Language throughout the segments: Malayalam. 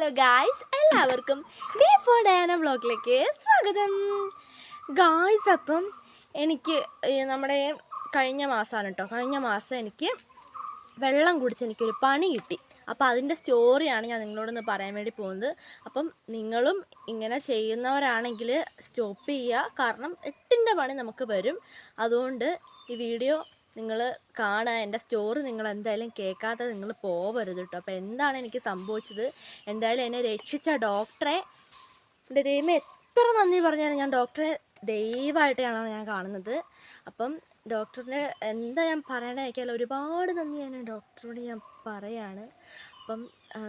ഹലോ ഗായ്സ് എല്ലാവർക്കും ബി ഫോർ ഡയാന ബ്ലോഗിലേക്ക് സ്വാഗതം. ഗായ്സ് അപ്പം എനിക്ക് നമ്മുടെ കഴിഞ്ഞ മാസമാണ് കേട്ടോ കഴിഞ്ഞ മാസം എനിക്ക് വെള്ളം കുടിച്ച് എനിക്കൊരു പണി കിട്ടി. അപ്പോൾ അതിന്റെ സ്റ്റോറിയാണ് ഞാൻ നിങ്ങളോടൊന്ന് പറയാൻ വേണ്ടി പോകുന്നത്. അപ്പം നിങ്ങളും ഇങ്ങനെ ചെയ്യുന്നവരാണെങ്കിൽ സ്റ്റോപ്പ് ചെയ്യുക. കാരണം എട്ടിന്റെ പണി നമുക്ക് വരും. അതുകൊണ്ട് ഈ വീഡിയോ നിങ്ങൾ കാണുക എന്റെ സ്റ്റോറി നിങ്ങൾ എന്തായാലും കേൾക്കാതെ നിങ്ങൾ പോവരുത് കേട്ടോ അപ്പോൾ എന്താണ് എനിക്ക് സംഭവിച്ചത്? എന്തായാലും എന്നെ രക്ഷിച്ച ഡോക്ടറെ എന്റെ ദൈവം എത്ര നന്ദി പറഞ്ഞാലും ഞാൻ ഡോക്ടറെ ദൈവമായിട്ടാണ് ഞാൻ കാണുന്നത്. അപ്പം ഡോക്ടറിന് എന്താ ഞാൻ പറയണേ വെച്ചാൽ ഒരുപാട് നന്ദി ഞാൻ ഡോക്ടറോട് ഞാൻ പറയാണ്. അപ്പം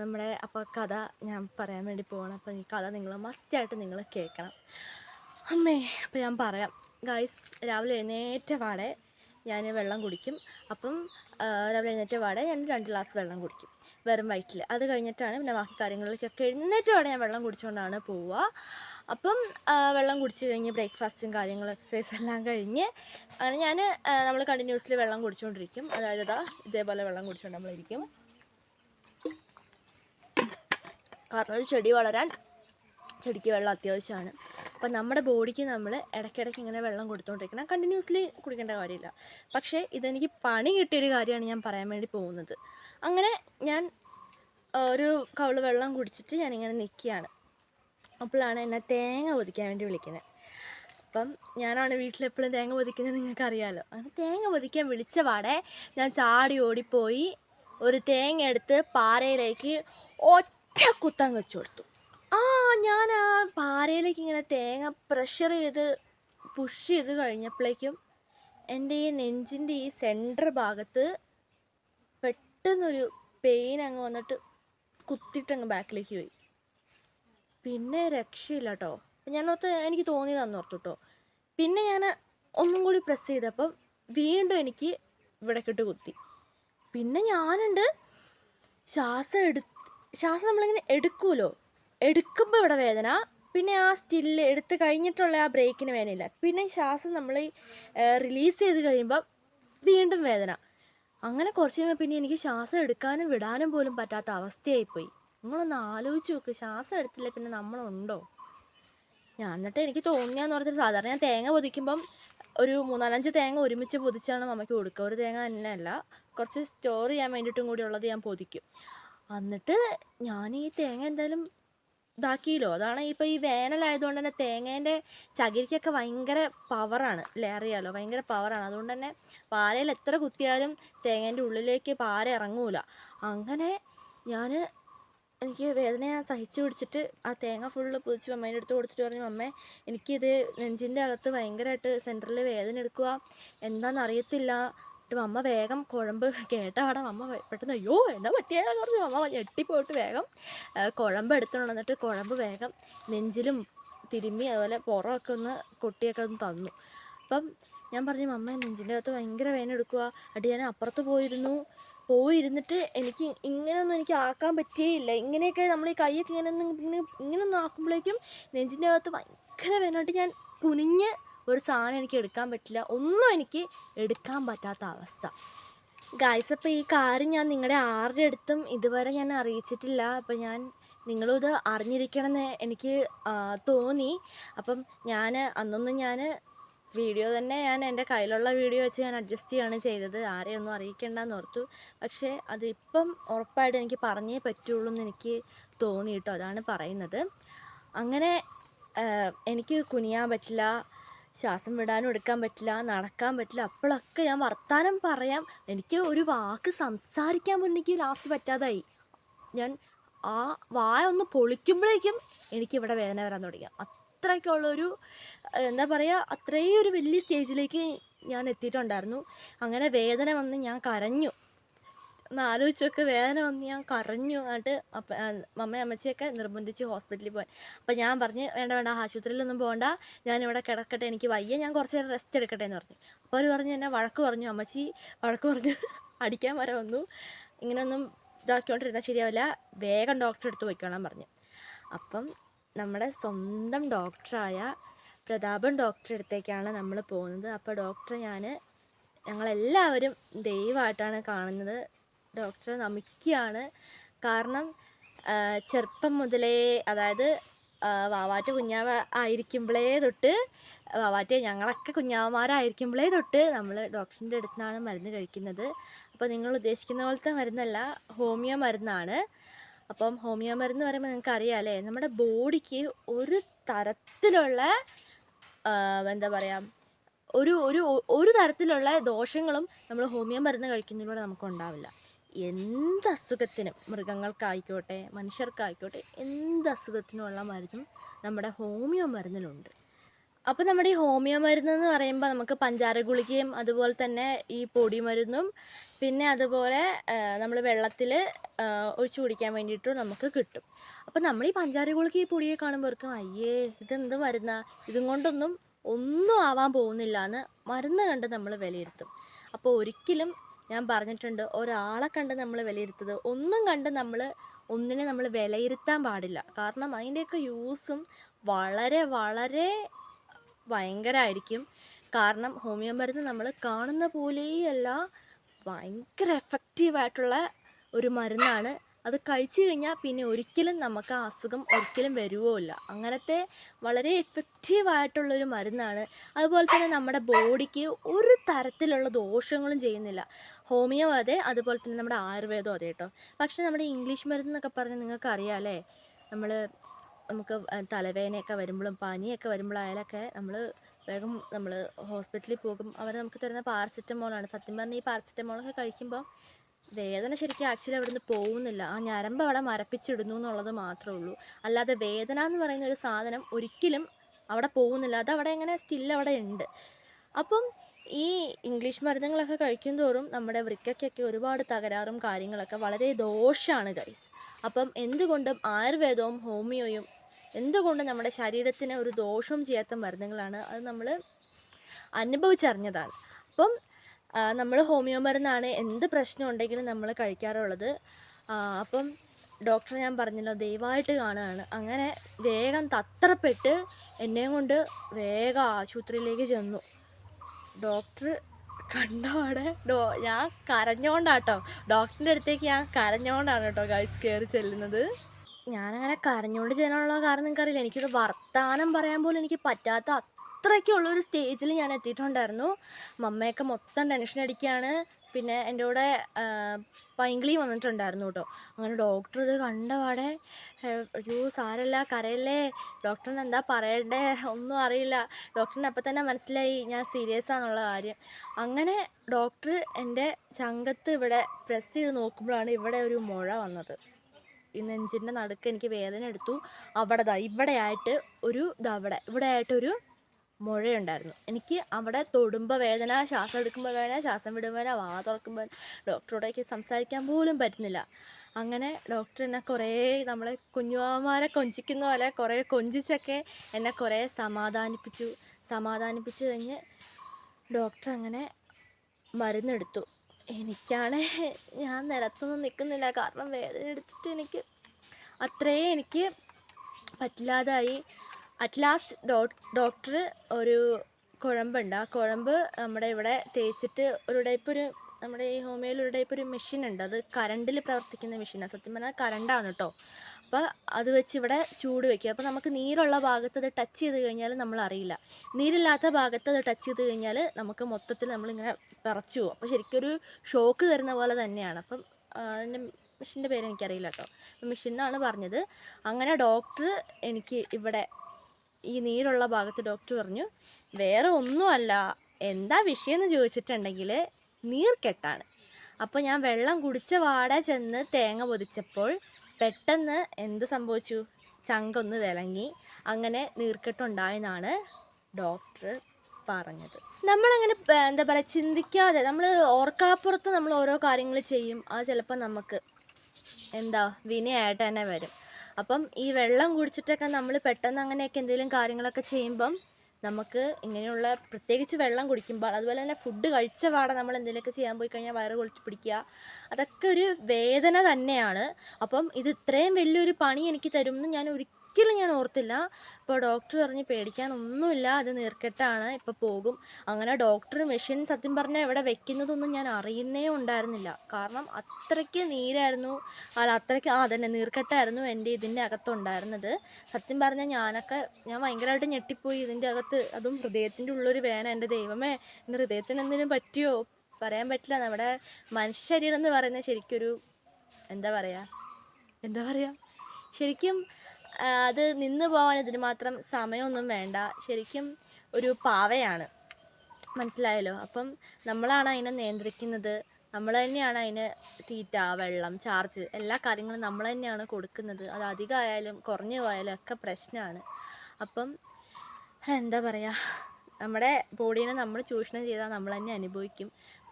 നമ്മുടെ അപ്പോൾ കഥ ഞാൻ പറയാൻ വേണ്ടി പോകണം അപ്പം ഈ കഥ നിങ്ങൾ മസ്റ്റായിട്ട് നിങ്ങൾ കേൾക്കണം. അമ്മേ അപ്പം ഞാൻ പറയാം. ഗായ്സ് രാവിലെ എഴുന്നേറ്റ പാടെ ഞാൻ വെള്ളം കുടിക്കും. അപ്പം രാവിലെ എഴുന്നേറ്റ പാടെ ഞാൻ രണ്ട് ഗ്ലാസ് വെള്ളം കുടിക്കും. വെറും വയറ്റിൽ അത് കഴിഞ്ഞിട്ടാണ് പിന്നെ ബാക്കി കാര്യങ്ങളിലേക്കൊക്കെ എഴുന്നേറ്റ പാടെ ഞാൻ വെള്ളം കുടിച്ചുകൊണ്ടാണ് പോവുക. അപ്പം വെള്ളം കുടിച്ച് കഴിഞ്ഞ് ബ്രേക്ക്ഫാസ്റ്റും കാര്യങ്ങളും എക്സസൈസ് എല്ലാം കഴിഞ്ഞ് അങ്ങനെ ഞാൻ നമ്മൾ കണ്ടിന്യൂസ്ലി വെള്ളം കുടിച്ചുകൊണ്ടിരിക്കും അതായത് ഇതാ ഇതേപോലെ വെള്ളം കുടിച്ചുകൊണ്ട് നമ്മളിരിക്കും. കാരണം ഒരു ചെടി വളരാൻ ചെടിക്ക് വെള്ളം അത്യാവശ്യമാണ്. അപ്പം നമ്മുടെ ബോഡിക്ക് നമ്മൾ ഇടയ്ക്കിടയ്ക്ക് ഇങ്ങനെ വെള്ളം കൊടുത്തുകൊണ്ടിരിക്കണം കണ്ടിന്യൂസ്ലി കുടിക്കേണ്ട കാര്യമില്ല. പക്ഷേ ഇതെനിക്ക് പണി കിട്ടിയൊരു കാര്യമാണ് ഞാൻ പറയാൻ വേണ്ടി പോകുന്നത്. അങ്ങനെ ഞാൻ ഒരു കവൾ വെള്ളം കുടിച്ചിട്ട് ഞാനിങ്ങനെ നിൽക്കുകയാണ് അപ്പോഴാണ് എന്നെ തേങ്ങ പൊതിക്കാൻ വേണ്ടി വിളിക്കുന്നത്. അപ്പം ഞാനാണ് വീട്ടിലെപ്പോഴും തേങ്ങ പൊതിക്കുന്നത് നിങ്ങൾക്കറിയാമല്ലോ അങ്ങനെ തേങ്ങ പൊതിക്കാൻ വിളിച്ച പാടെ ഞാൻ ചാടി ഓടിപ്പോയി ഒരു തേങ്ങ എടുത്ത് പാറയിലേക്ക് ഒറ്റ കുത്തം വെച്ചു കൊടുത്തു. ആ ഞാൻ ആ പാറയിലേക്ക് ഇങ്ങനെ തേങ്ങ പ്രഷർ ചെയ്ത് പുഷ് ചെയ്ത് കഴിഞ്ഞപ്പോഴേക്കും എന്റെ ഈ നെഞ്ചിന്റെ ഈ സെന്റർ ഭാഗത്ത് പെട്ടെന്നൊരു പെയിൻ അങ്ങ് വന്നിട്ട് കുത്തിയിട്ടങ്ങ് ബാക്കിലേക്ക് പോയി. പിന്നെ രക്ഷയില്ല കേട്ടോ ഞാനോർത്ത് എനിക്ക് തോന്നിയതാന്ന് ഓർത്തു കേട്ടോ പിന്നെ ഞാൻ ഒന്നും കൂടി പ്രസ് ചെയ്തപ്പം വീണ്ടും എനിക്ക് ഇവിടേക്കിട്ട് കിട്ട് കുത്തി. പിന്നെ ഞാനുണ്ട് ശ്വാസം എടു ശ്വാസം നമ്മളിങ്ങനെ എടുക്കുമല്ലോ എടുക്കുമ്പോൾ ഇവിടെ വേദന. പിന്നെ ആ സ്റ്റില്ല് എടുത്ത് കഴിഞ്ഞിട്ടുള്ള ആ ബ്രേക്കിന് വേദനയില്ല. പിന്നെ ശ്വാസം നമ്മൾ റിലീസ് ചെയ്ത് കഴിയുമ്പോൾ വീണ്ടും വേദന. അങ്ങനെ കുറച്ച് കഴിയുമ്പോൾ പിന്നെ എനിക്ക് ശ്വാസം എടുക്കാനും വിടാനും പോലും പറ്റാത്ത അവസ്ഥയായിപ്പോയി. നിങ്ങളൊന്ന് ആലോചിച്ച് നോക്ക് ശ്വാസം എടുത്തില്ല പിന്നെ നമ്മളുണ്ടോ? ഞാൻ എന്നിട്ട് എനിക്ക് തോന്നിയാന്ന് പറഞ്ഞിട്ട് സാധാരണ ഞാൻ തേങ്ങ പൊതിക്കുമ്പം ഒരു മൂന്നാലഞ്ച് തേങ്ങ ഒരുമിച്ച് പൊതിച്ചാണ് നമുക്ക് കൊടുക്കുക. ഒരു തേങ്ങ തന്നെയല്ല കുറച്ച് സ്റ്റോർ ചെയ്യാൻ വേണ്ടിയിട്ടും കൂടി ഉള്ളത് ഞാൻ പൊതിക്കും. എന്നിട്ട് ഞാൻ ഈ തേങ്ങ എന്തായാലും ഇതാക്കിയല്ലോ. അതാണ് ഇപ്പോൾ ഈ വേനലായതുകൊണ്ട് തന്നെ തേങ്ങേന്റെ ചകിരിക്കൊക്കെ ഭയങ്കര പവറാണ്. അല്ലേ? അറിയാലോ? ഭയങ്കര പവറാണ്. അതുകൊണ്ട് തന്നെ പാരയിൽ എത്ര കുത്തിയാലും തേങ്ങേന്റെ ഉള്ളിലേക്ക് പാര ഇറങ്ങൂല. അങ്ങനെ ഞാൻ എനിക്ക് വേദന ഞാൻ സഹിച്ചു പിടിച്ചിട്ട് ആ തേങ്ങ ഫുള്ള് പൊതിച്ച് അമ്മേന്റെ അടുത്ത് കൊടുത്തിട്ട് പറഞ്ഞു അമ്മേ എനിക്കിത് നെഞ്ചിന്റെ അകത്ത് ഭയങ്കരമായിട്ട് സെന്ററിൽ വേദന എടുക്കുക എന്താണെന്ന് അറിയത്തില്ല. എന്നിട്ട് അമ്മ വേഗം കുഴമ്പ് കേട്ട പാടെ അമ്മ പെട്ടെന്ന് അയ്യോ എന്താ പറ്റിയെന്ന് പറഞ്ഞു അമ്മ ഞെട്ടിപ്പോയിട്ട് വേഗം കുഴമ്പ് എടുത്തോണ്ട് വന്നിട്ട് കുഴമ്പ് വേഗം നെഞ്ചിലും തിരുമ്മി അതുപോലെ പുറമൊക്കെ ഒന്ന് കൊട്ടിയൊക്കെ ഒന്ന് തന്നു. അപ്പം ഞാൻ പറഞ്ഞു അമ്മ നെഞ്ചിന്റെ അകത്ത് ഭയങ്കര വേദന എടുക്കുക അടി ഞാൻ അപ്പുറത്ത് പോയിരുന്നു. പോയിരുന്നിട്ട് എനിക്ക് ഇങ്ങനെയൊന്നും എനിക്ക് ആക്കാൻ പറ്റിയേയില്ല ഇങ്ങനെയൊക്കെ നമ്മൾ ഈ കൈയൊക്കെ ഇങ്ങനെ ഇങ്ങനെയൊന്നും ആക്കുമ്പോഴേക്കും നെഞ്ചിന്റെ അകത്ത് ഭയങ്കര വേദനയായിട്ട് ഞാൻ കുനിഞ്ഞ് ഒരു സാധനം എനിക്ക് എടുക്കാൻ പറ്റില്ല. ഒന്നും എനിക്ക് എടുക്കാൻ പറ്റാത്ത അവസ്ഥ. ഗായ്സ് അപ്പോൾ ഈ കാര്യം ഞാൻ നിങ്ങളുടെ ആരുടെ അടുത്തും ഇതുവരെ ഞാൻ അറിയിച്ചിട്ടില്ല. അപ്പം ഞാൻ നിങ്ങളും ഇത് അറിഞ്ഞിരിക്കണമെന്ന് എനിക്ക് തോന്നി. അപ്പം ഞാൻ അന്നൊന്നും ഞാൻ വീഡിയോ തന്നെ ഞാൻ എന്റെ കയ്യിലുള്ള വീഡിയോ വെച്ച് ഞാൻ അഡ്ജസ്റ്റ് ചെയ്യാണ് ചെയ്തത്. ആരെയൊന്നും അറിയിക്കേണ്ടെന്ന് ഓർത്തു. പക്ഷേ അതിപ്പം ഉറപ്പായിട്ട് എനിക്ക് പറഞ്ഞേ പറ്റുള്ളൂ എന്ന് എനിക്ക് തോന്നി കേട്ടോ. അതാണ് പറയുന്നത്. അങ്ങനെ എനിക്ക് കുനിയാൻ പറ്റില്ല. ശ്വാസം വിടാനും എടുക്കാൻ പറ്റില്ല നടക്കാൻ പറ്റില്ല. അപ്പോഴൊക്കെ ഞാൻ വർത്താനം പറയാം. എനിക്ക് ഒരു വാക്ക് സംസാരിക്കാൻ പോലും എനിക്ക് ലാസ്റ്റ് പറ്റാതായി. ഞാൻ ആ വായ ഒന്ന് പൊളിക്കുമ്പോഴേക്കും എനിക്കിവിടെ വേദന വരാൻ തുടങ്ങി. അത്രയ്ക്കുള്ളൊരു എന്താ പറയുക അത്രയും ഒരു വലിയ സ്റ്റേജിലേക്ക് ഞാൻ എത്തിയിട്ടുണ്ടായിരുന്നു. അങ്ങനെ വേദന വന്ന് ഞാൻ കരഞ്ഞു. ഒന്ന് വേദന വന്ന് ഞാൻ കരഞ്ഞു എന്നിട്ട് അപ്പ അമ്മച്ചിയൊക്കെ നിർബന്ധിച്ച് ഹോസ്പിറ്റലിൽ പോയി. അപ്പം ഞാൻ പറഞ്ഞ് വേണ്ട വേണ്ട ആശുപത്രിയിലൊന്നും പോകണ്ട ഞാനിവിടെ കിടക്കട്ടെ എനിക്ക് വയ്യ. ഞാൻ കുറച്ച് നേരം റെസ്റ്റ് എടുക്കട്ടെ എന്ന് പറഞ്ഞു. അപ്പോൾ അവർ പറഞ്ഞ് എന്നെ വഴക്ക് പറഞ്ഞു. അമ്മച്ചി വഴക്ക് പറഞ്ഞു. അടിക്കാൻ വരെ വന്നു. ഇങ്ങനെയൊന്നും ഇതാക്കിക്കൊണ്ടിരുന്നാൽ ശരിയാവില്ല. വേഗം ഡോക്ടറെ അടുത്ത് പോയിക്കോളാൻ പറഞ്ഞു. അപ്പം നമ്മുടെ സ്വന്തം ഡോക്ടറായ പ്രതാപൻ ഡോക്ടറെ അടുത്തേക്കാണ് നമ്മൾ പോകുന്നത്. അപ്പോൾ ഡോക്ടറെ ഞാൻ ഞങ്ങളെല്ലാവരും ദൈവമായിട്ടാണ് കാണുന്നത്. ഡോക്ടറെ നമിക്കുകയാണ്. കാരണം ചെറുപ്പം മുതലേ അതായത് വാവാറ്റ കുഞ്ഞാവ ആയിരിക്കുമ്പോഴേ തൊട്ട് വാവാറ്റ ഞങ്ങളൊക്കെ കുഞ്ഞാവന്മാരായിരിക്കുമ്പോഴേ തൊട്ട് നമ്മൾ ഡോക്ടറിന്റെ അടുത്താണ് മരുന്ന് കഴിക്കുന്നത്. അപ്പോൾ നിങ്ങൾ ഉദ്ദേശിക്കുന്ന പോലത്തെ മരുന്നല്ല ഹോമിയോ മരുന്നാണ്. അപ്പം ഹോമിയോ മരുന്ന് പറയുമ്പോൾ നിങ്ങൾക്ക് അറിയാമല്ലേ നമ്മുടെ ബോഡിക്ക് ഒരു തരത്തിലുള്ള എന്താ പറയുക ഒരു ഒരു ഒരു തരത്തിലുള്ള ദോഷങ്ങളും നമ്മൾ ഹോമിയോ മരുന്ന് കഴിക്കുന്നതിലൂടെ നമുക്ക് ഉണ്ടാവില്ല. എന്ത് അസുഖത്തിനും മൃഗങ്ങൾക്കായിക്കോട്ടെ മനുഷ്യർക്കായിക്കോട്ടെ എന്ത് അസുഖത്തിനുമുള്ള മരുന്നും നമ്മുടെ ഹോമിയോ മരുന്നിലുണ്ട്. അപ്പോൾ നമ്മുടെ ഈ ഹോമിയോ മരുന്ന് എന്ന് പറയുമ്പോൾ നമുക്ക് പഞ്ചാര ഗുളികയും അതുപോലെ തന്നെ ഈ പൊടി മരുന്നും പിന്നെ അതുപോലെ നമ്മൾ വെള്ളത്തിൽ ഒഴിച്ചു കുടിക്കാൻ വേണ്ടിയിട്ടും നമുക്ക് കിട്ടും. അപ്പോൾ നമ്മൾ ഈ പഞ്ചാര ഗുളിക ഈ പൊടിയെ കാണുമ്പോഴേക്കും അയ്യേ ഇതെന്ത് മരുന്ന? ഇതും കൊണ്ടൊന്നും ഒന്നും ആവാൻ പോകുന്നില്ല എന്ന് മരുന്ന് കണ്ട് നമ്മൾ വിലയിരുത്തും. അപ്പോൾ ഒരിക്കലും ഞാൻ പറഞ്ഞിട്ടുണ്ട് ഒരാളെ കണ്ട് നമ്മൾ വിലയിരുത്തത് ഒന്നും കണ്ട് നമ്മൾ ഒന്നിനെ നമ്മൾ വിലയിരുത്താൻ പാടില്ല. കാരണം അതിന്റെയൊക്കെ യൂസും വളരെ വളരെ ഭയങ്കരമായിരിക്കും. കാരണം ഹോമിയോ മരുന്ന് നമ്മൾ കാണുന്ന പോലെയല്ല ഭയങ്കര എഫക്റ്റീവായിട്ടുള്ള ഒരു മരുന്നാണ്. അത് കഴിച്ചു കഴിഞ്ഞാൽ പിന്നെ ഒരിക്കലും നമുക്ക് ആ അസുഖം ഒരിക്കലും വരുവോ വരുവുമില്ല അങ്ങനത്തെ വളരെ എഫക്റ്റീവായിട്ടുള്ളൊരു മരുന്നാണ്. അതുപോലെ തന്നെ നമ്മുടെ ബോഡിക്ക് ഒരു തരത്തിലുള്ള ദോഷങ്ങളും ചെയ്യുന്നില്ല. ഹോമിയോ അതെ അതുപോലെ തന്നെ നമ്മുടെ ആയുർവേദം അതെ കേട്ടോ പക്ഷേ നമ്മുടെ ഇംഗ്ലീഷ് മരുന്ന് എന്നൊക്കെ പറഞ്ഞാൽ നിങ്ങൾക്ക് അറിയാമല്ലേ നമ്മൾ നമുക്ക് തലവേദനയൊക്കെ വരുമ്പോഴും പനിയൊക്കെ വരുമ്പോഴായാലൊക്കെ നമ്മൾ വേഗം നമ്മൾ ഹോസ്പിറ്റലിൽ പോകും. അവർ നമുക്ക് തരുന്ന പാരസെറ്റമോളാണ്. സത്യം പറഞ്ഞാൽ ഈ പാരസെറ്റമോളൊക്കെ കഴിക്കുമ്പോൾ വേദന ശരിക്കും ആക്ച്വലി അവിടുന്ന് പോകുന്നില്ല. ആ ഞരമ്പ് അവിടെ മരപ്പിച്ചിടുന്നു എന്നുള്ളത് മാത്രമേ ഉള്ളൂ. അല്ലാതെ വേദന എന്ന് പറയുന്ന ഒരു സാധനം ഒരിക്കലും അവിടെ പോകുന്നില്ല. അത് അവിടെ എങ്ങനെ സ്റ്റിൽ അവിടെ ഉണ്ട്. അപ്പം ഈ ഇംഗ്ലീഷ് മരുന്നുകളൊക്കെ കഴിക്കും തോറും നമ്മുടെ വൃക്കയ്ക്കൊക്കെ ഒരുപാട് തകരാറും കാര്യങ്ങളൊക്കെ വളരെ ദോഷമാണ് ഗൈസ് അപ്പം എന്തുകൊണ്ടും ആയുർവേദവും ഹോമിയോയും എന്തുകൊണ്ടും നമ്മുടെ ശരീരത്തിന് ഒരു ദോഷവും ചെയ്യാത്ത മരുന്നുകളാണ്. അത് നമ്മൾ അനുഭവിച്ചറിഞ്ഞതാണ്. അപ്പം നമ്മൾ ഹോമിയോ മരുന്നാണ് എന്ത് പ്രശ്നം ഉണ്ടെങ്കിലും നമ്മൾ കഴിക്കാറുള്ളത് അപ്പം ഡോക്ടർ ഞാൻ പറഞ്ഞല്ലോ ദയവായിട്ട് കാണുകയാണ് അങ്ങനെ വേഗം തത്രപ്പെട്ട് എന്നെയും കൊണ്ട് വേഗം ആശുപത്രിയിലേക്ക് ചെന്നു. ഡോക്ടർ കണ്ടോടെ ഡോ ഞാൻ കരഞ്ഞോണ്ടാട്ടോ. ഡോക്ടറിന്റെ അടുത്തേക്ക് ഞാൻ കരഞ്ഞോണ്ടാണ് കേട്ടോ ഗൈസ് കയറി ചെല്ലുന്നത്. ഞാനങ്ങനെ കരഞ്ഞോണ്ട് ചെയ്യാനുള്ള കാരണം നിങ്ങൾക്കറിയില്ല. എനിക്കൊരു വർത്താനം പറയാൻ പോലും എനിക്ക് പറ്റാത്ത അത്രയ്ക്കുള്ള ഒരു സ്റ്റേജിൽ ഞാൻ എത്തിയിട്ടുണ്ടായിരുന്നു. മമ്മയൊക്കെ മൊത്തം ടെൻഷൻ അടിക്കുകയാണ് പിന്നെ എന്റെ കൂടെ പൈങ്കിളി വന്നിട്ടുണ്ടായിരുന്നു കേട്ടോ. അങ്ങനെ ഡോക്ടർ ഇത് കണ്ടപാടെ "ഏഹ്, അയ്യോ സാരല്ല കരയല്ലേ? ഡോക്ടറിന് എന്താ പറയണ്ടേ? ഒന്നും അറിയില്ല. ഡോക്ടറിന് അപ്പം തന്നെ മനസ്സിലായി ഞാൻ സീരിയസ് ആണുള്ള കാര്യം. അങ്ങനെ ഡോക്ടർ എന്റെ ചങ്കത്ത് ഇവിടെ പ്രസ് ചെയ്ത് നോക്കുമ്പോഴാണ് ഇവിടെ ഒരു മുഴ വന്നത്. ഈ നെഞ്ചിന്റെ നടുക്ക് എനിക്ക് വേദന എടുത്തു. അവിടെ ദാ ഇവിടെയായിട്ട് ഒരു ഇതവിടെ ഇവിടെയായിട്ടൊരു മുഴയുണ്ടായിരുന്നു. എനിക്ക് അവിടെ തൊടുമ്പോൾ വേദന ശ്വാസം എടുക്കുമ്പോൾ വേദന ശ്വാസം വിടുമ്പോൾ വാ തുറക്കുമ്പോൾ ഡോക്ടറോടൊക്കെ സംസാരിക്കാൻ പോലും പറ്റുന്നില്ല. അങ്ങനെ ഡോക്ടർ എന്നെ കുറേ നമ്മളെ കുഞ്ഞുമാമാരെ കൊഞ്ചിക്കുന്ന പോലെ കുറേ കൊഞ്ചിച്ചൊക്കെ എന്നെ കുറേ സമാധാനിപ്പിച്ചു. സമാധാനിപ്പിച്ചു കഴിഞ്ഞ് ഡോക്ടർ അങ്ങനെ മരുന്നെടുത്തു. എനിക്കാണ് ഞാൻ നിലത്തൊന്നും നിൽക്കുന്നില്ല കാരണം വേദന എടുത്തിട്ട് എനിക്ക് അത്രേ എനിക്ക് പറ്റില്ലാതായി. അറ്റ് ലാസ്റ്റ് ഡോ ഡോക്ടർ ഒരു കുഴമ്പുണ്ട്. ആ കുഴമ്പ് നമ്മുടെ ഇവിടെ തേച്ചിട്ട് ഒരു ടൈപ്പ് ഒരു നമ്മുടെ ഈ ഹോമിയോയിൽ ഒരു ടൈപ്പ് ഒരു മെഷീൻ ഉണ്ട്. അത് കറണ്ടിൽ പ്രവർത്തിക്കുന്ന മെഷീനാണ് സത്യം പറഞ്ഞാൽ കറണ്ടാണ് കേട്ടോ അപ്പോൾ അത് വെച്ച് ഇവിടെ ചൂട് വയ്ക്കുക അപ്പോൾ നമുക്ക് നീരുള്ള ഭാഗത്ത് അത് ടച്ച് ചെയ്ത് കഴിഞ്ഞാൽ നമ്മൾ അറിയില്ല. നീരില്ലാത്ത ഭാഗത്ത് അത് ടച്ച് ചെയ്ത് കഴിഞ്ഞാൽ നമുക്ക് മൊത്തത്തിൽ നമ്മളിങ്ങനെ പറച്ചു പോകും. അപ്പോൾ ശരിക്കൊരു ഷോക്ക് തരുന്ന പോലെ തന്നെയാണ്. അപ്പം അതിന്റെ മെഷീന്റെ പേര് എനിക്കറിയില്ല കേട്ടോ മെഷീൻ എന്നാണ് പറഞ്ഞത്. അങ്ങനെ ഡോക്ടർ എനിക്ക് ഇവിടെ ഈ നീരുള്ള ഭാഗത്ത് ഡോക്ടർ പറഞ്ഞു വേറെ ഒന്നുമല്ല. എന്താ വിഷയം എന്ന് ചോദിച്ചിട്ടുണ്ടെങ്കിൽ നീർക്കെട്ടാണ് അപ്പോൾ ഞാൻ വെള്ളം കുടിച്ച വാട ചെന്ന് തേങ്ങ പൊതിച്ചപ്പോൾ പെട്ടെന്ന് എന്ത് സംഭവിച്ചു? ചങ്കൊന്ന് വിലങ്ങി. അങ്ങനെ നീർക്കെട്ടുണ്ടായെന്നാണ് ഡോക്ടർ പറഞ്ഞത്. നമ്മളങ്ങനെ എന്താ പറയുക ചിന്തിക്കാതെ നമ്മൾ ഓർക്കാപ്പുറത്ത് നമ്മൾ ഓരോ കാര്യങ്ങൾ ചെയ്യും. അത് ചിലപ്പോൾ നമുക്ക് എന്താ വിനയായിട്ട് തന്നെ വരും. അപ്പം ഈ വെള്ളം കുടിച്ചിട്ടൊക്കെ നമ്മൾ പെട്ടെന്ന് അങ്ങനെയൊക്കെ എന്തെങ്കിലും കാര്യങ്ങളൊക്കെ ചെയ്യുമ്പം നമുക്ക് ഇങ്ങനെയുള്ള പ്രത്യേകിച്ച് വെള്ളം കുടിക്കുമ്പോൾ അതുപോലെ തന്നെ ഫുഡ് കഴിച്ച പാടെ നമ്മൾ എന്തെങ്കിലുമൊക്കെ ചെയ്യാൻ പോയി കഴിഞ്ഞാൽ വയറ് കുളിച്ച് പിടിക്കുക. അതൊക്കെ ഒരു വേദന തന്നെയാണ്. അപ്പം ഇത് ഇത്രയും വലിയൊരു പണി എനിക്ക് തരുമെന്ന് ഞാൻ ഒരിക്കലും ഒരിക്കലും ഞാൻ ഓർത്തില്ല. അപ്പോൾ ഡോക്ടർ പറഞ്ഞ് പേടിക്കാനൊന്നുമില്ല അത് നീർക്കെട്ടാണ് ഇപ്പോൾ പോകും. അങ്ങനെ ഡോക്ടർ മെഷീൻ സത്യം പറഞ്ഞാൽ ഇവിടെ വെക്കുന്നതൊന്നും ഞാൻ അറിയുന്നേ ഉണ്ടായിരുന്നില്ല. കാരണം അത്രയ്ക്ക് നീരായിരുന്നു അല്ല അത്രയ്ക്ക് ആ തന്നെ നീർക്കെട്ടായിരുന്നു എന്റെ ഇതിന്റെ അകത്തുണ്ടായിരുന്നത്. സത്യം പറഞ്ഞാൽ ഞാനൊക്കെ ഞാൻ ഭയങ്കരമായിട്ട് ഞെട്ടിപ്പോയി ഇതിന്റെ അകത്ത്. അതും ഹൃദയത്തിന്റെ ഉള്ളൊരു വേന എന്റെ ദൈവമേ എന്റെ ഹൃദയത്തിന് എന്തിനും പറ്റിയോ? പറയാൻ പറ്റില്ല. നമ്മുടെ മനുഷ്യ ശരീരം എന്ന് പറയുന്നത് ശരിക്കൊരു എന്താ പറയുക എന്താ പറയുക ശരിക്കും അത് നിന്ന് പോകാൻ ഇതിന് മാത്രം സമയമൊന്നും വേണ്ട. ശരിക്കും ഒരു പാവയാണ്. മനസ്സിലായല്ലോ? അപ്പം നമ്മളാണ് അതിനെ നിയന്ത്രിക്കുന്നത്. നമ്മൾ തന്നെയാണ് അതിന് തീറ്റ വെള്ളം ചാർജ് എല്ലാ കാര്യങ്ങളും നമ്മൾ തന്നെയാണ് കൊടുക്കുന്നത്. അത് അധികമായാലും കുറഞ്ഞു പോയാലും ഒക്കെ പ്രശ്നമാണ്. അപ്പം എന്താ പറയുക നമ്മുടെ ബോഡീനെ നമ്മൾ ചൂഷണം ചെയ്താൽ നമ്മൾ തന്നെ അനുഭവിക്കും.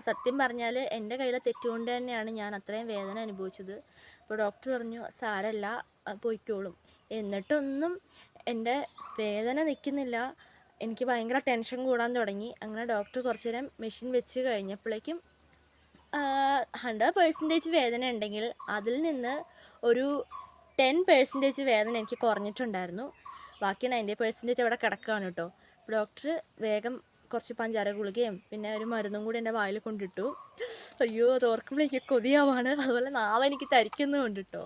സത്യം പറഞ്ഞാൽ എന്റെ കയ്യിലെ തെറ്റുകൊണ്ട് തന്നെയാണ് ഞാൻ അത്രയും വേദന അനുഭവിച്ചത്. അപ്പോൾ ഡോക്ടർ പറഞ്ഞു സാരല്ല പൊയ്ക്കോളും. എന്നിട്ടൊന്നും എന്റെ വേദന നിൽക്കുന്നില്ല എനിക്ക് ഭയങ്കര ടെൻഷൻ കൂടാൻ തുടങ്ങി. അങ്ങനെ ഡോക്ടർ കുറച്ച് നേരം മെഷീൻ വെച്ച് കഴിഞ്ഞപ്പോഴേക്കും ഹൺഡ്രഡ് പേഴ്സന്റേജ് വേദന ഉണ്ടെങ്കിൽ അതിൽ നിന്ന് ഒരു ടെൻ പേഴ്സന്റേജ് വേദന എനിക്ക് കുറഞ്ഞിട്ടുണ്ടായിരുന്നു. ബാക്കി നയന്റി പേഴ്സന്റേജ് അവിടെ കിടക്കുകയാണ് കേട്ടോ. ഡോക്ടർ വേഗം കുറച്ച് പഞ്ചാര ഗുളികയും പിന്നെ ഒരു മരുന്നും കൂടി എന്റെ വായിൽ കൊണ്ടിട്ടു. അയ്യോ അത് എനിക്ക് കൊതിയാവാണ്. അതുപോലെ നാവ് എനിക്ക് തരിക്കുന്നുമുണ്ട് കേട്ടോ.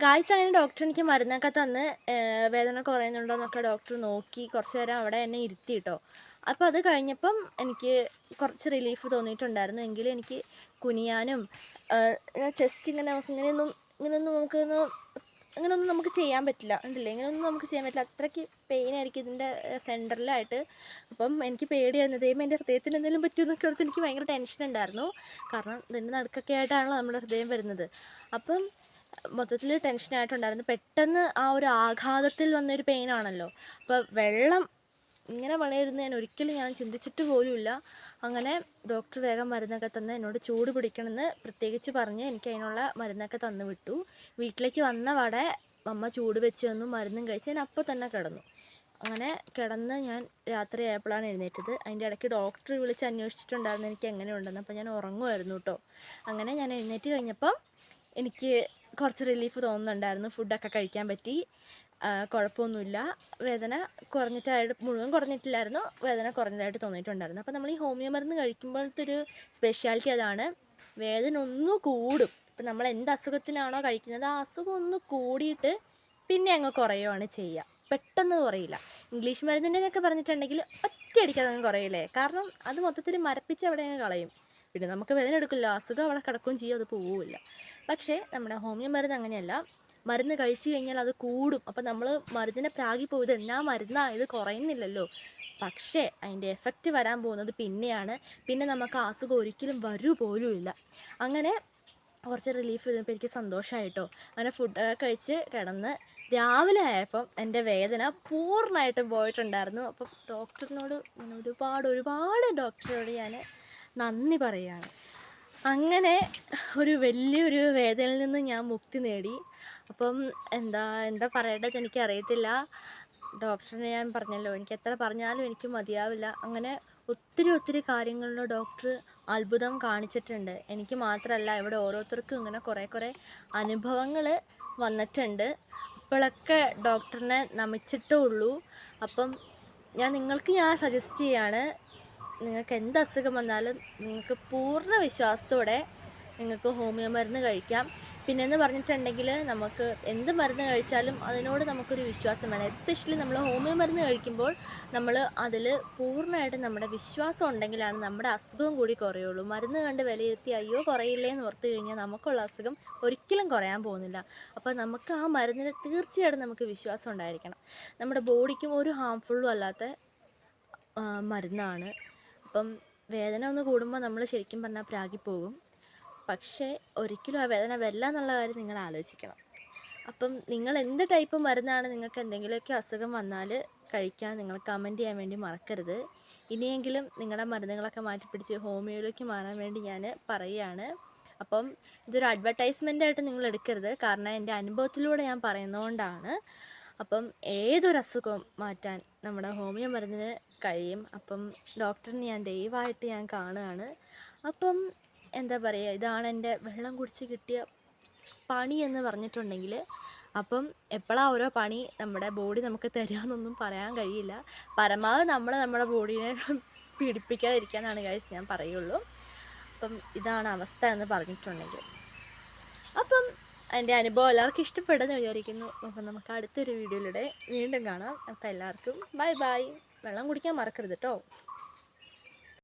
ഗായ്സ് അങ്ങനെ ഡോക്ടർ എനിക്ക് മരുന്നൊക്കെ തന്ന് വേദന കുറയുന്നുണ്ടോ എന്നൊക്കെ ഡോക്ടർ നോക്കി കുറച്ച് നേരം അവിടെ എന്നെ ഇരുത്തി കേട്ടോ അപ്പോൾ അത് കഴിഞ്ഞപ്പം എനിക്ക് കുറച്ച് റിലീഫ് തോന്നിയിട്ടുണ്ടായിരുന്നു. എങ്കിലും എനിക്ക് കുനിയാനും ചെസ്റ്റ് ഇങ്ങനെ നമുക്ക് ഇങ്ങനെയൊന്നും ഇങ്ങനെയൊന്നും നമുക്കൊന്ന് അങ്ങനെയൊന്നും നമുക്ക് ചെയ്യാൻ പറ്റില്ല. ഉണ്ടല്ലേ ഇങ്ങനെയൊന്നും നമുക്ക് ചെയ്യാൻ പറ്റില്ല. അത്രയ്ക്ക് പെയിൻ ആയിരിക്കും ഇതിന്റെ സെന്ററിലായിട്ട് അപ്പം എനിക്ക് പേടിയായിരുന്നു. ദൈവം എന്റെ ഹൃദയത്തിന് എന്തെങ്കിലും പറ്റുമെന്നൊക്കെ ഓർത്ത് എനിക്ക് ഭയങ്കര ടെൻഷൻ ഉണ്ടായിരുന്നു. കാരണം ഇതിന്റെ നടുക്കൊക്കെ ആയിട്ടാണല്ലോ നമ്മുടെ ഹൃദയം വരുന്നത്. അപ്പം മൊത്തത്തിൽ ടെൻഷനായിട്ടുണ്ടായിരുന്നു പെട്ടെന്ന് ആ ഒരു ആഘാതത്തിൽ വന്നൊരു പെയിനാണല്ലോ അപ്പോൾ വെള്ളം ഇങ്ങനെ വളരുന്ന ഞാൻ ഒരിക്കലും ഞാൻ ചിന്തിച്ചിട്ട് പോലുമില്ല. അങ്ങനെ ഡോക്ടർ വേഗം മരുന്നൊക്കെ തന്ന് എന്നോട് ചൂട് പിടിക്കണമെന്ന് പ്രത്യേകിച്ച് പറഞ്ഞ് എനിക്ക് അതിനുള്ള മരുന്നൊക്കെ തന്നു വിട്ടു. വീട്ടിലേക്ക് വന്ന വടെ അമ്മ ചൂട് വെച്ച് തന്നു മരുന്നും കഴിച്ച് ഞാൻ അപ്പോൾ തന്നെ കിടന്നു. അങ്ങനെ കിടന്ന് ഞാൻ രാത്രി ആയപ്പോഴാണ് എഴുന്നേറ്റത്. അതിന്റെ ഇടയ്ക്ക് ഡോക്ടർ വിളിച്ച് അന്വേഷിച്ചിട്ടുണ്ടായിരുന്നു എനിക്ക് എങ്ങനെയുണ്ടെന്ന്. അപ്പോൾ ഞാൻ ഉറങ്ങുമായിരുന്നു കേട്ടോ. അങ്ങനെ ഞാൻ എഴുന്നേറ്റ് കഴിഞ്ഞപ്പം എനിക്ക് കുറച്ച് റിലീഫ് തോന്നുന്നുണ്ടായിരുന്നു. ഫുഡൊക്കെ കഴിക്കാൻ പറ്റി. കുഴപ്പമൊന്നുമില്ല. വേദന കുറഞ്ഞിട്ടായിട്ട് മുഴുവൻ കുറഞ്ഞിട്ടില്ലായിരുന്നു. വേദന കുറഞ്ഞതായിട്ട് തോന്നിയിട്ടുണ്ടായിരുന്നു. അപ്പോൾ നമ്മൾ ഈ ഹോമിയോ മരുന്ന് കഴിക്കുമ്പോഴത്തെ ഒരു സ്പെഷ്യാലിറ്റി അതാണ്. വേദന ഒന്ന് കൂടും. ഇപ്പം നമ്മൾ എന്ത് അസുഖത്തിനാണോ കഴിക്കുന്നത് ആ അസുഖം ഒന്ന് കൂടിയിട്ട് പിന്നെ അങ്ങ് കുറയുവാണ് ചെയ്യുക പെട്ടെന്ന് കുറയില്ല. ഇംഗ്ലീഷ് മരുന്നിന്റെ എന്നൊക്കെ പറഞ്ഞിട്ടുണ്ടെങ്കിൽ ഒറ്റയടിക്ക് അതങ്ങ് കുറയില്ലേ? കാരണം അത് മൊത്തത്തിൽ മരപ്പിച്ച് അവിടെ അങ്ങ് കളയും. പിന്നെ നമുക്ക് വേദന എടുക്കില്ല അസുഖം അവിടെ കിടക്കുകയും ചെയ്യും അത് പോവില്ല. പക്ഷേ നമ്മുടെ ഹോമിയോ മരുന്ന് അങ്ങനെയല്ല. മരുന്ന് കഴിച്ചു കഴിഞ്ഞാൽ അത് കൂടും. അപ്പം നമ്മൾ മരുന്നിനെ പ്രാഗി പോയത് എന്നാ മരുന്നാ? ഇത് കുറയുന്നില്ലല്ലോ. പക്ഷേ അതിന്റെ എഫക്റ്റ് വരാൻ പോകുന്നത് പിന്നെയാണ്. പിന്നെ നമുക്ക് അസുഖം ഒരിക്കലും വരൂ പോലും ഇല്ല. അങ്ങനെ കുറച്ച് റിലീഫ് ചെയ്തപ്പോൾ എനിക്ക് സന്തോഷമായിട്ടോ അങ്ങനെ ഫുഡ് കഴിച്ച് കിടന്ന് രാവിലെ ആയപ്പം എന്റെ വേദന പൂർണമായിട്ടും പോയിട്ടുണ്ടായിരുന്നു. അപ്പം ഡോക്ടറിനോട് ഞാൻ ഒരുപാട് ഒരുപാട് ഡോക്ടറോട് ഞാൻ നന്ദി പറയുകയാണ് അങ്ങനെ ഒരു വലിയൊരു വേദനയിൽ നിന്ന് ഞാൻ മുക്തി നേടി. അപ്പം എന്താ എന്താ പറയേണ്ടത് എനിക്കറിയത്തില്ല. ഡോക്ടറിനെ ഞാൻ പറഞ്ഞല്ലോ എനിക്ക് എത്ര പറഞ്ഞാലും എനിക്ക് മതിയാവില്ല. അങ്ങനെ ഒത്തിരി ഒത്തിരി കാര്യങ്ങളിൽ ഡോക്ടർ അത്ഭുതം കാണിച്ചിട്ടുണ്ട്. എനിക്ക് മാത്രമല്ല ഇവിടെ ഓരോരുത്തർക്കും ഇങ്ങനെ കുറേ കുറേ അനുഭവങ്ങൾ വന്നിട്ടുണ്ട്. ഇപ്പോഴൊക്കെ ഡോക്ടറിനെ നമിച്ചിട്ടേ ഉള്ളൂ. അപ്പം ഞാൻ നിങ്ങൾക്ക് ഞാൻ സജസ്റ്റ് ചെയ്യാണ് നിങ്ങൾക്ക് എന്ത് അസുഖം വന്നാലും നിങ്ങൾക്ക് പൂർണ വിശ്വാസത്തോടെ നിങ്ങൾക്ക് ഹോമിയോ മരുന്ന് കഴിക്കാം. പിന്നെന്ന് പറഞ്ഞിട്ടുണ്ടെങ്കിൽ നമുക്ക് എന്ത് മരുന്ന് കഴിച്ചാലും അതിനോട് നമുക്കൊരു വിശ്വാസം വേണം. എസ്പെഷ്യലി നമ്മൾ ഹോമിയോ മരുന്ന് കഴിക്കുമ്പോൾ നമ്മൾ അതിൽ പൂർണമായിട്ട് നമ്മുടെ വിശ്വാസം ഉണ്ടെങ്കിലാണ് നമ്മുടെ അസുഖവും കൂടി കുറയുള്ളൂ. മരുന്ന് കണ്ട് വിലയിരുത്തി അയ്യോ കുറയില്ലേ എന്ന് ഓർത്ത് കഴിഞ്ഞാൽ നമുക്കുള്ള അസുഖം ഒരിക്കലും കുറയാൻ പോകുന്നില്ല. അപ്പോൾ നമുക്ക് ആ മരുന്നിന് തീർച്ചയായിട്ടും നമുക്ക് വിശ്വാസം ഉണ്ടായിരിക്കണം. നമ്മുടെ ബോഡിക്കും ഒരു ഹാംഫുള്ളും അല്ലാത്ത മരുന്നാണ്. അപ്പം വേദന ഒന്ന് കൂടുമ്പോൾ നമ്മൾ ശരിക്കും പറഞ്ഞാൽ പ്രാഗിപ്പോകും. പക്ഷേ ഒരിക്കലും ആ വേദന വരില്ല എന്നുള്ള കാര്യം നിങ്ങൾ ആലോചിക്കണം. അപ്പം നിങ്ങൾ എന്ത് ടൈപ്പ് മരുന്നാണ് നിങ്ങൾക്ക് എന്തെങ്കിലുമൊക്കെ അസുഖം വന്നാൽ കഴിക്കാൻ നിങ്ങൾ കമന്റ് ചെയ്യാൻ വേണ്ടി മറക്കരുത്. ഇനിയെങ്കിലും നിങ്ങളുടെ മരുന്നുകളൊക്കെ മാറ്റിപ്പിടിച്ച് ഹോമിയോയിലേക്ക് മാറാൻ വേണ്ടി ഞാൻ പറയുകയാണ്. അപ്പം ഇതൊരു അഡ്വർടൈസ്മെന്റ് ആയിട്ട് നിങ്ങൾ എടുക്കരുത്. കാരണം എന്റെ അനുഭവത്തിലൂടെ ഞാൻ പറയുന്നതുകൊണ്ടാണ് അപ്പം ഏതൊരു അസുഖവും മാറ്റാൻ നമ്മുടെ ഹോമിയോ മരുന്നിന് കഴിയും. അപ്പം ഡോക്ടറിനെ ഞാൻ ദയവായിട്ട് ഞാൻ കാണുകയാണ്. അപ്പം എന്താ പറയുക ഇതാണ് എന്റെ വെള്ളം കുടിച്ച് കിട്ടിയ പണി എന്ന് പറഞ്ഞിട്ടുണ്ടെങ്കിൽ അപ്പം എപ്പോഴാണ് ഓരോ പണി നമ്മുടെ ബോഡി നമുക്ക് തരാമെന്നൊന്നും പറയാൻ കഴിയില്ല. പരമാവധി നമ്മൾ നമ്മുടെ ബോഡീനെ പീഡിപ്പിക്കാതിരിക്കാനാണ് ഗൈസ് ഞാൻ പറയുള്ളൂ. അപ്പം ഇതാണ് അവസ്ഥ എന്ന് പറഞ്ഞിട്ടുണ്ടെങ്കിൽ. അപ്പം എന്റെ അനുഭവം എല്ലാവർക്കും ഇഷ്ടപ്പെടുന്നു വിചാരിക്കുന്നു. അപ്പം നമുക്ക് അടുത്തൊരു വീഡിയോയിലൂടെ വീണ്ടും കാണാം. അപ്പം എല്ലാവർക്കും ബൈ ബൈ. വെള്ളം കുടിക്കാൻ മറക്കരുത് കേട്ടോ.